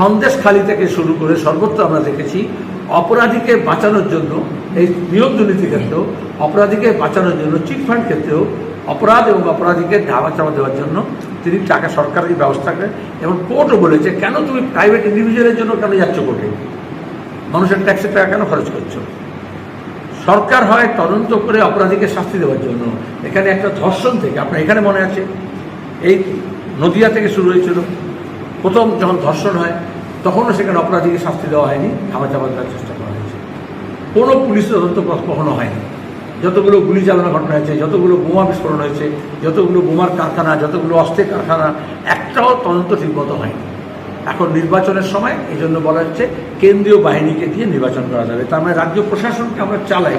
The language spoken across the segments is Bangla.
সন্দেশখালি থেকে শুরু করে সর্বত্র আমরা দেখেছি অপরাধীকে বাঁচানোর জন্য, এই নিয়োগ দুর্নীতি ক্ষেত্রেও, অপরাধীকে বাঁচানোর জন্য চিট ফান্ড ক্ষেত্রেও, অপরাধ এবং অপরাধীকে ধাবা চাপা দেওয়ার জন্য তিনি টাকা সরকারি ব্যবস্থা করেন এবং কোর্টও বলেছে, কেন তুমি প্রাইভেট ইন্ডিভিজুয়ালের জন্য কেন যাচ্ছ কোর্টে? মানুষের ট্যাক্সের টাকা কেন খরচ করছ? সরকার হয় তদন্ত করে অপরাধীকে শাস্তি দেওয়ার জন্য। এখানে একটা ধর্ষণ থেকে, আপনার এখানে মনে আছে? এই নদিয়া থেকে শুরু হয়েছিল। প্রথম যখন ধর্ষণ হয়, তখনও সেখানে অপরাধীকে শাস্তি দেওয়া হয়নি, খাবার চাপা দেওয়ার চেষ্টা করা হয়েছে। কোনো পুলিশ তদন্ত কখনো হয়নি। যতগুলো গুলি চালানো ঘটনা হয়েছে, যতগুলো বোমা বিস্ফোরণ হয়েছে, যতগুলো বোমার কারখানা, যতগুলো অস্ত্রের কারখানা, একটাও তদন্ত ঠিকমতো হয়নি। এখন নির্বাচনের সময় এই জন্য বলা হচ্ছে কেন্দ্রীয় বাহিনীকে দিয়ে নির্বাচন করা যাবে। তার মানে রাজ্য প্রশাসনকে আমরা চালাই,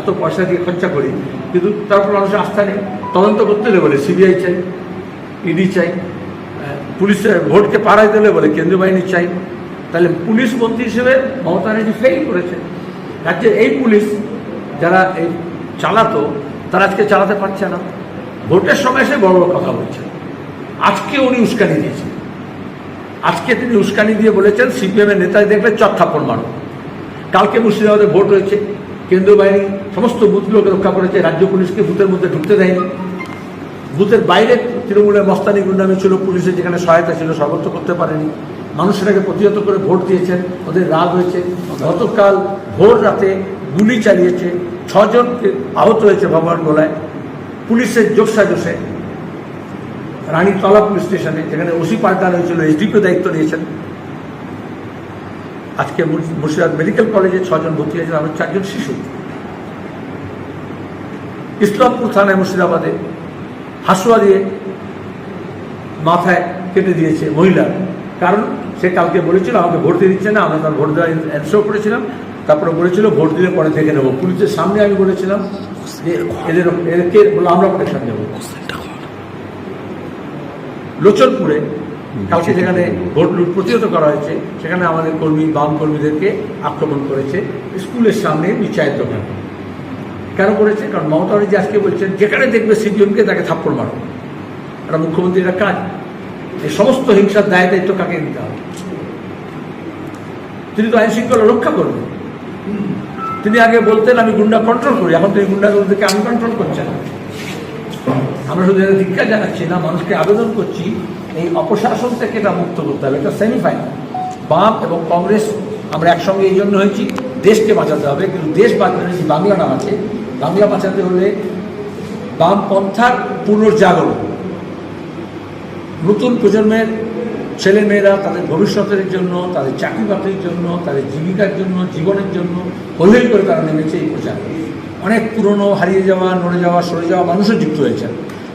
এত পয়সা দিয়ে খরচা করি, কিন্তু তারপর মানুষের আস্থা নেই। তদন্ত করতে হলে বলে, সিবিআই চাই, ইডি চাই পুলিশের ভোটকে পাড়াই দিলে বলে, কেন্দ্রীয় বাহিনী চাই। তাহলে পুলিশ মন্ত্রী হিসেবে মমতা ব্যানার্জি ফেল করেছে। রাজ্যের এই পুলিশ যারা এই চালাতো, তারা আজকে চালাতে পারছে না। ভোটের সময় এসে বড় বড় কথা বলছে। আজকে উনি উস্কানি দিয়েছেন। আজকে তিনি উস্কানি দিয়ে বলেছেন, সিপিএম এর নেতাই দেখলে চট থাপ্পড় মারো। কালকে মুর্শিদাবাদে ভোট রয়েছে কেন্দ্রীয় বাহিনী সমস্ত বুথগুলোকে রক্ষা করেছে। রাজ্য পুলিশকে বুথের মধ্যে ঢুকতে দেয়নি। বুথের বাইরে তৃণমূলের মস্তানি গুন্ডামি ছিল, পুলিশের যেখানে সহায়তা ছিল সর্বত্র করতে পারেনি। মানুষ সেটাকে প্রতিহত করে ভোট দিয়েছেন, ওদের রাগ হয়েছে। গতকাল ভোর রাতে গুলি চালিয়েছে, ছজনকে আহত হয়েছে ভগবান গোলায়। পুলিশের জোসে। রানীতলা পুলিশ স্টেশনে, যেখানে ওসি পাল্টানো হয়েছিল এসডিপিও দায়িত্ব নিয়েছেন। আজকে মুর্শিদাবাদ মেডিকেল কলেজে ছজন ভর্তি হয়েছেন আমার চারজন শিশু। ইসলামপুর থানায় মুর্শিদাবাদে হাসুয়া দিয়ে মাথায় কেটে দিয়েছে মহিলা। কারণ সে কালকে বলেছিল, আমাকে ভোট দিয়ে দিচ্ছে না, আমরা তার ভোট দেওয়া এনশো করেছিলাম। তারপরে বলেছিল, ভোট দিলে পরে দেখে নেব। পুলিশের সামনে আমি বলেছিলাম যে, এদের, এদেরকে বলে আমরা প্রোটেকশন দেবো লোচনপুরে কালকে যেখানে ভোট লুট প্রতিহত করা হয়েছে, সেখানে আমাদের কর্মী, বাম কর্মীদেরকে আক্রমণ করেছে স্কুলের সামনে বিচায়ের দোকান। কেন করেছে? কারণ মমতা ব্যানার্জি আজকে বলছেন, যেখানে দেখবে সিপিএমকে তাকে থাপ্পড় মারো। এটা মুখ্যমন্ত্রীর কাজ। এই সমস্ত হিংসার দায় দায়িত্ব কাকে দিতে হবে? তিনি তো আইন শৃঙ্খলা রক্ষা করবেন। তিনি আগে বলতেন, আমি গুন্ডা কন্ট্রোল করি। এখন তিনি গুন্ডাগুলোদেরকে আমি কন্ট্রোল করছেন আমরা শুধু এদের ধিক্ষা জানাচ্ছি না, মানুষকে আবেদন করছি, এই অপশাসন থেকে এটা মুক্ত করতে হবে। এটা সেমিফাইনাল বাম এবং কংগ্রেস, আমরা একসঙ্গে এই জন্য হয়েছি, দেশকে বাঁচাতে হবে। কিন্তু দেশ বাঁচাতে যে বাংলা নাম আছে। বাংলা বাঁচাতে হলে বাম বামপন্থার পুনর্জাগরণ। নতুন প্রজন্মের ছেলে মেয়েরা তাদের ভবিষ্যতের জন্য, তাদের চাকরি বাকরির জন্য, তাদের জীবিকার জন্য, জীবনের জন্য হইহই করে তারা নেমেছে এই প্রচার। অনেক পুরনো হারিয়ে যাওয়া, নড়ে যাওয়া, সরে যাওয়া মানুষও যুক্ত হয়েছেন।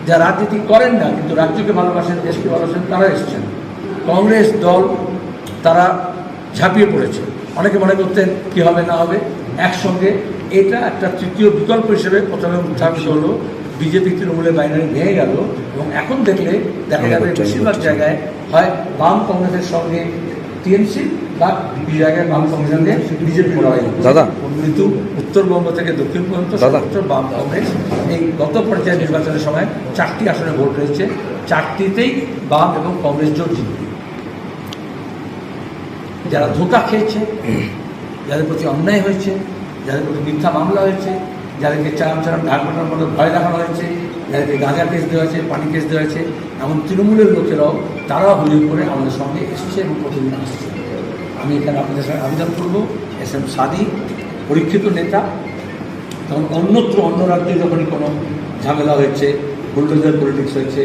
যা রাজনীতি করেন না, কিন্তু রাজ্যকে ভালোবাসেন, দেশকে ভালোবাসেন, তারা এসেছেন। কংগ্রেস দল তারা ঝাঁপিয়ে পড়েছে। অনেকে মনে করতেন, কি হবে না হবে? একসঙ্গে এটা একটা তৃতীয় বিকল্প হিসেবে প্রথমে উত্থাপিত হলো বিজেপি তৃণমূলের বাইনারি ভেঙে গেল এবং এখন দেখলে দেখা যাবে বেশিরভাগ জায়গায় হয় বাম কংগ্রেসের সঙ্গে টিএমসি বা জায়গায় বাম কংগ্রেসের সঙ্গে বিজেপি লড়াই দাদা। কিন্তু উত্তরবঙ্গ থেকে দক্ষিণ পর্যন্ত। সর্বোচ্চ বাম কংগ্রেস। এই গত পর্যায়ে নির্বাচনের সময় চারটি আসনে ভোট রয়েছে। চারটিতেই বাম এবং কংগ্রেস জোট জিতবে। যারা ধোকা খেয়েছে যাদের প্রতি অন্যায় হয়েছে যাদের প্রতি মিথ্যা মামলা হয়েছে যাদেরকে চারাম চারাম ঢাক মাটার মতো ভয় দেখানো হয়েছে, যাদেরকে গাঁজা কেস দেওয়া হয়েছে, পানি কেস দেওয়া হয়েছে, এমন তৃণমূলের লোকেরাও তারাও হুজুর করে আমাদের সঙ্গে এসেছে এবং প্রতিদিন আসছে। আমি এখানে আপনাদের সঙ্গে আবেদন করব। এস এম সাদি, পরীক্ষিত নেতা, তখন অন্যত্র অন্য রাজ্যে যখনই কোনো ঝামেলা হয়েছে, বুলডোজার পলিটিক্স হয়েছে,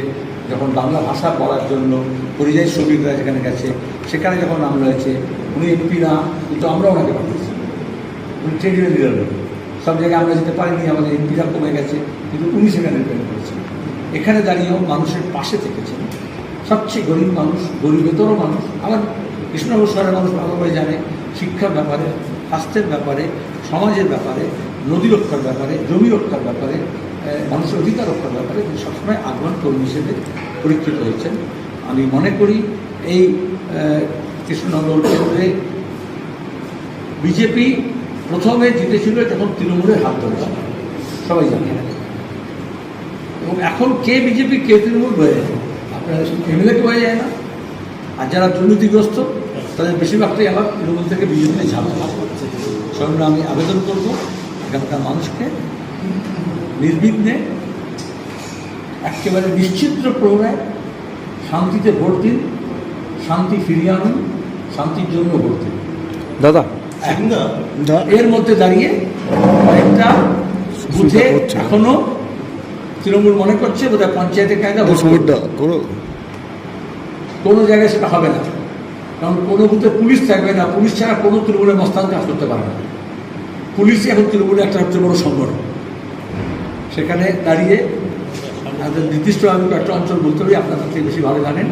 যখন বাংলা ভাষা বলার জন্য পরিযায়ী শ্রমিকরা যেখানে গেছে, সেখানে যখন নাম রয়েছে উনি এমপি না, কিন্তু আমরা ওনাকে পাঠিয়েছি। উনি ট্রেড ইউনিয়ন লিডার সব জায়গায় আমরা যেতে পারিনি, আমাদের এমপিরা কমে গেছে, কিন্তু উনি সেখানে রিপেয়ার করেছেন এখানে দাঁড়িয়েও মানুষের পাশে থেকেছেন। সবচেয়ে গরিব মানুষ গরিবেতরও মানুষ, আমার কৃষ্ণনগর শহরের মানুষ ভালোভাবে জানে, শিক্ষার ব্যাপারে, স্বাস্থ্যের ব্যাপারে, সমাজের ব্যাপারে, নদী রক্ষার ব্যাপারে, জমি রক্ষার ব্যাপারে মানুষের অধিকার রক্ষার ব্যাপারে তিনি সবসময় আগ্রহ কর্মী হিসেবে পরীক্ষিত হয়েছেন। আমি মনে করি এই কৃষ্ণনগর কেন্দ্রে বিজেপি প্রথমে জিতেছিল তখন তৃণমূলের হাত ধরেছিল সবাই জানে। এবং এখন কে বিজেপি, কে তৃণমূল হয়ে যায় আপনার এমএলএ হয়ে যায় না। আর যারা দুর্নীতিগ্রস্ত, তাদের বেশিরভাগটাই আবার তৃণমূল থেকে বিজেপিতে ঝামেলা সেজন্য আমি আবেদন করব, এখানকার মানুষকে, নির্বিঘ্নে, একেবারে নিশ্চিত্র প্রহরায় শান্তিতে ভোট দিন, শান্তি ফিরিয়ে আনুন, শান্তির জন্য ভোট দিন। দাদা এর মধ্যে দাঁড়িয়ে একটা বুথে এখনও তৃণমূল মনে করছে বোধহয় পঞ্চায়েতের কায়দা। কোনো জায়গায় সেটা হবে না। কারণ কোনো বুথে পুলিশ থাকবে না। পুলিশ ছাড়া কোনো তৃণমূলের মস্তান কাজ করতে পারবে না। পুলিশই এখন তৃণমূলের একটা সবচেয়ে বড় সংগঠন। সেখানে দাঁড়িয়ে আমাদের নির্দিষ্ট আমি একটা অঞ্চল বলতে পারি আপনারা তার থেকে বেশি ভালো জানেন।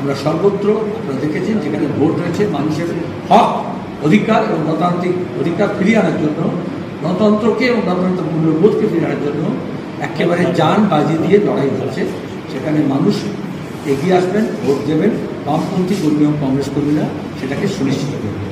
আমরা সর্বত্র আপনারা দেখেছেন যেখানে ভোট রয়েছে মানুষের হক অধিকার এবং গণতান্ত্রিক অধিকার ফিরিয়ে আনার জন্য, গণতন্ত্রকে এবং গণতন্ত্র মূল্যবোধকে ফিরিয়ে আনার জন্য একেবারে যান বাজি দিয়ে লড়াই হচ্ছে। সেখানে মানুষ এগিয়ে আসবেন, ভোট দেবেন বামপন্থী কর্মী এবং কংগ্রেস কর্মীরা, সেটাকে সুনিশ্চিত করবেন।